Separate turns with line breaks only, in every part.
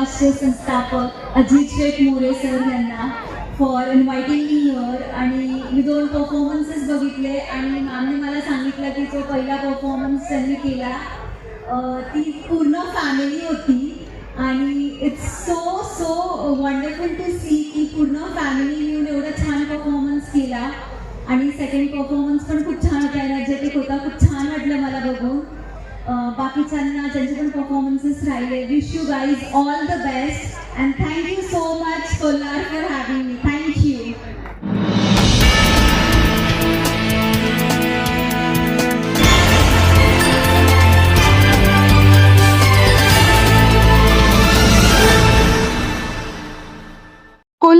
प्रकाशचे संस्थापक अजित शेख मोरे सर यांना for inviting me here आणि मी दोन परफॉर्मन्सेस बघितले आणि मॅमने मला सांगितलं की जो पहिला परफॉर्मन्स त्यांनी केला ती पूर्ण फॅमिली होती. आणि it's so so wonderful to see की पूर्ण फॅमिली मिळून एवढा छान परफॉर्मन्स केला. आणि सेकंड परफॉर्मन्स पण खूप छान होता. एनर्जेटिक होता. खूप छान वाटलं मला बघून. Pocket Channel, our gentlemen performances. I wish you guys all the best and thank you so much, Kolar, for having me.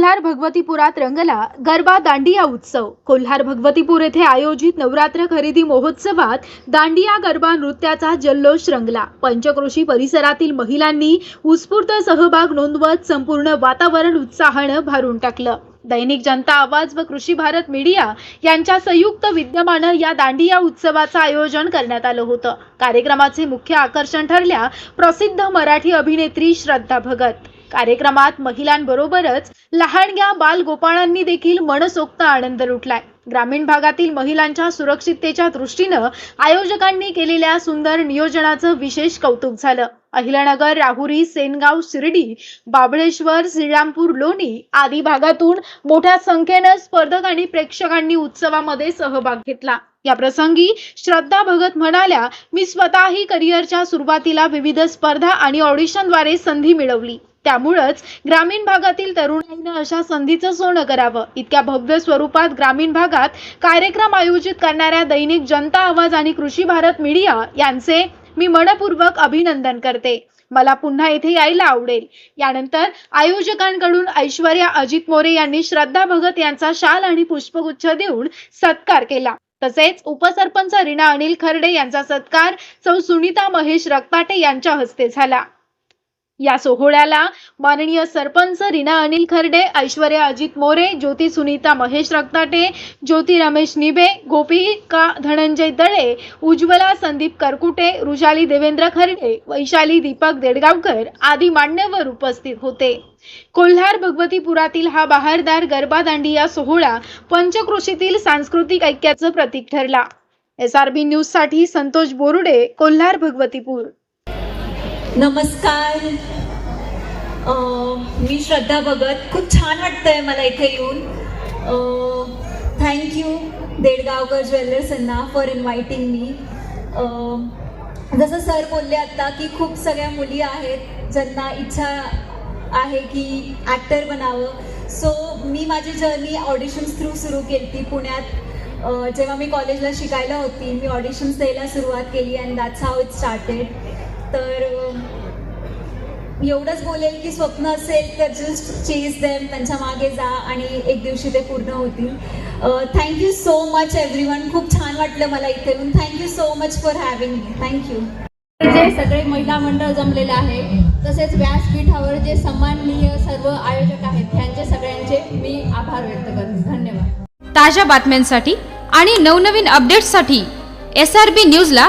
Kolhar भगवतीपुरात रंगला गरबा दांडिया उत्सव. कोल्हार भगवतीपूर येथे आयोजित नवरात्र खरेदी महोत्सवात दांडिया गरबा नृत्याचा जल्लोष रंगला. पंचक्रोशी परिसरातील महिलांनी उत्स्फूर्त सहभाग नोंदवत संपूर्ण वातावरण उत्साहानं भारून टाकलं. दैनिक जनता आवाज व कृषी भारत मीडिया यांच्या संयुक्त विद्यमानं या दांडिया उत्सवाचं आयोजन करण्यात आलं होतं. कार्यक्रमाचे मुख्य आकर्षण ठरल्या प्रसिद्ध मराठी अभिनेत्री श्रद्धा भगत. कार्यक्रमात महिलांबरोबरच लहानग्या बालगोपाळांनी देखील मनसोक्त आनंद लुटलाय. ग्रामीण भागातील महिलांच्या सुरक्षिततेच्या दृष्टीनं आयोजकांनी केलेल्या सुंदर नियोजनाचं विशेष कौतुक झालं. अहिलनगर राहुरी सेनगाव शिर्डी बाबळेश्वर श्रीरामपूर लोणी आदी भागातून मोठ्या संख्येनं स्पर्धक आणि प्रेक्षकांनी उत्सवामध्ये सहभाग घेतला. या प्रसंगी श्रद्धा भगत म्हणाल्या मी स्वतःही करिअरच्या सुरुवातीला विविध स्पर्धा आणि ऑडिशनद्वारे संधी मिळवली. त्यामुळंच ग्रामीण भागातील तरुणाईनं अशा संधीचं सोनं करावं. इतक्या भव्य स्वरूपात ग्रामीण भागात कार्यक्रम आयोजित करणाऱ्या दैनिक जनता आवाज आणि कृषी भारत मीडिया यांचे मी मनपूर्वक अभिनंदन करते. मला पुन्हा येथे यायला आवडेल. यानंतर आयोजकांकडून ऐश्वर्या अजित मोरे यांनी श्रद्धा भगत यांचा शाल आणि पुष्पगुच्छ देऊन सत्कार केला. तसेच उपसरपंच रीना अनिल खर्डे यांचा सत्कार सौ सुनीता महेश रक्ताटे यांच्या हस्ते झाला. या सोहळ्याला माननीय सरपंच रीना अनिल खर्डे ऐश्वर्या अजित मोरे ज्योती सुनीता महेश रक्ताटे ज्योती रमेश निबे गोपिका धनंजय दळे उज्ज्वला संदीप करकुटे रुशाली देवेंद्र खर्डे वैशाली दीपक देडगावकर आदी मान्यवर उपस्थित होते. कोल्हार भगवतीपुरातील हा बहारदार गरबा दांडिया सोहळा पंचक्रोशीतील सांस्कृतिक ऐक्याचं प्रतीक ठरला. एस आर बी न्यूजसाठी संतोष बोरुडे कोल्हार भगवतीपूर.
नमस्कार. मी श्रद्धा भगत. खूप छान वाटतंय मला इथे येऊन. थँक्यू देडगावकर ज्वेलर्सांना फॉर इन्व्हायटिंग मी जसं सर बोलले आता की खूप सगळ्या मुली आहेत ज्यांना इच्छा आहे की ॲक्टर बनावं. सो मी माझी जर्नी ऑडिशन्स थ्रू सुरू केली ती पुण्यात जेव्हा मी कॉलेजला शिकायला होती मी ऑडिशन्स द्यायला सुरुवात केली and that's how it started तर एवढंच बोलेल की स्वप्न असेल तर जस्ट चेज देम त्यांच्या मागे जा आणि एक दिवशी ते पूर्ण होतील. Thank you so much everyone खूप छान वाटलं मला इथे येऊन thank you so much for having me thank you
जे सगळे महिला मंडळ जमलेले आहे तसेच व्यासपीठावर जे सन्माननीय सर्व आयोजक आहेत त्यांचे सगळ्यांचे मी आभार व्यक्त करते. धन्यवाद.
ताज्या बातम्यांसाठी आणि नवनवीन अपडेट्ससाठी एस आर बी न्यूजला